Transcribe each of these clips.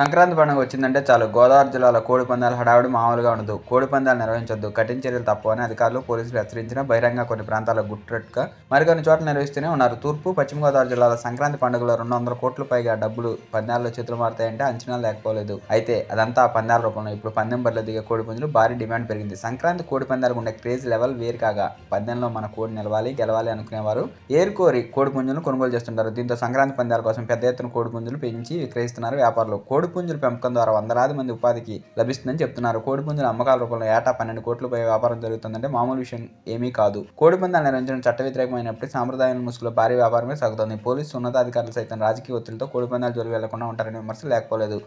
సంక్రాంతి పండుగ వచ్చిందంటే చాలు. గోదావరి జిల్లాలో కోడి పందాలు హడావుడి మామూలుగా ఉండదు. కోడి పందాలు నిర్వహించొద్దు. కఠిన చర్యలు తప్పవని అధికారులు పోలీసులు హెచ్చరించిన బహిరంగ కొన్ని ప్రాంతాల్లో గుట్టుగా మరికొన్ని చోట్ల నిర్వహిస్తూనే ఉన్నారు. తూర్పు పశ్చిమ గోదావరి జిల్లాలో సంక్రాంతి పండుగలో రెండు వందల కోట్ల పైగా డబ్బులు పందాల్లో చేతులు మారుతాయంటే అంచనా లేకపోలేదు. అయితే అదంతా పందాల రూపంలో. ఇప్పుడు పందెం బరిలో దిగే కోడి పుంజులు భారీ డిమాండ్ పెరిగింది. సంక్రాంతి కోడి పందాలకు ఉండే క్రేజ్ లెవెల్ వేరు కాగా పందెంలో మన కోడి నిలవాలి గెలవాలి అనుకునేవారు ఏరుకోరి కోడి పుంజులను కొనుగోలు చేస్తుంటారు. దీంతో సంక్రాంతి పందాల కోసం పెద్ద ఎత్తున కోడి పుంజులు పెంచి విక్రయిస్తున్నారు వ్యాపారులు. కోడి కోడిపుంజుల పెంపకం ద్వారా వందలాది మంది ఉపాధికి లభిస్తుందని చెప్తున్నారు. కోడిపుంజుల అమ్మకాల రూపంలో ఏటా పన్నెండు కోట్లపై వ్యాపారం జరుగుతుందంటే మామూలు విషయం ఏమీ కాదు. కోడిపందాలు నిర్వహించడం చట్ట వ్యతిరేకమైనప్పటికీ సాంప్రదాయాల ముసుగులో భారీ వ్యాపారమే సాగుతోంది. పోలీసు ఉన్నతాధికారులు సైతం రాజకీయ ఒత్తిడితో కోడిపందాలు జోలి వెళ్ళకుండా ఉంటారనే విమర్శలు లేకపోలేదు.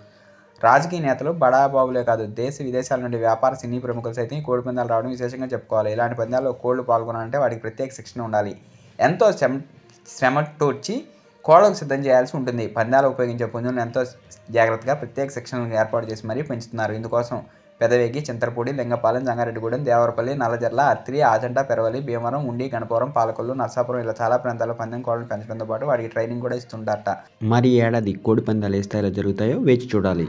రాజకీయ నేతలు బడాబాబులే కాదు దేశ విదేశాల నుండి వ్యాపార సినీ ప్రముఖులు సైతం ఈ కోడి పందాలు రావడం విశేషంగా చెప్పుకోవాలి. ఇలాంటి పందాల్లో కోళ్ళు పాల్గొనాలంటే వాటికి ప్రత్యేక శిక్షణ ఉండాలి. ఎంతో శ్రమ శ్రమటోడ్చి కోళ్ళకు సిద్ధం చేయాల్సి ఉంటుంది. పందాలు ఉపయోగించే పుంజులను ఎంతో జాగ్రత్తగా ప్రత్యేక శిక్షణలు ఏర్పాటు చేసి మరీ పెంచుతున్నారు. ఇందుకోసం పెదవేగి చింతలపూడి లింగపాలెం జంగారెడ్డిగూడెం దేవరపల్లి నల్లజర్ల అత్రి ఆజంట పెరవలి భీమవరం ఉండి గణపురం పాలకొల్లు నర్సాపురం ఇలా చాలా ప్రాంతాల్లో పందెం కోళ్ళను పెంచడంతో పాటు వాటికి ట్రైనింగ్ కూడా ఇస్తుంటారట మరి ఏడాది కోడి పందాలు ఏ స్థాయిలో జరుగుతాయో వేచి చూడాలి.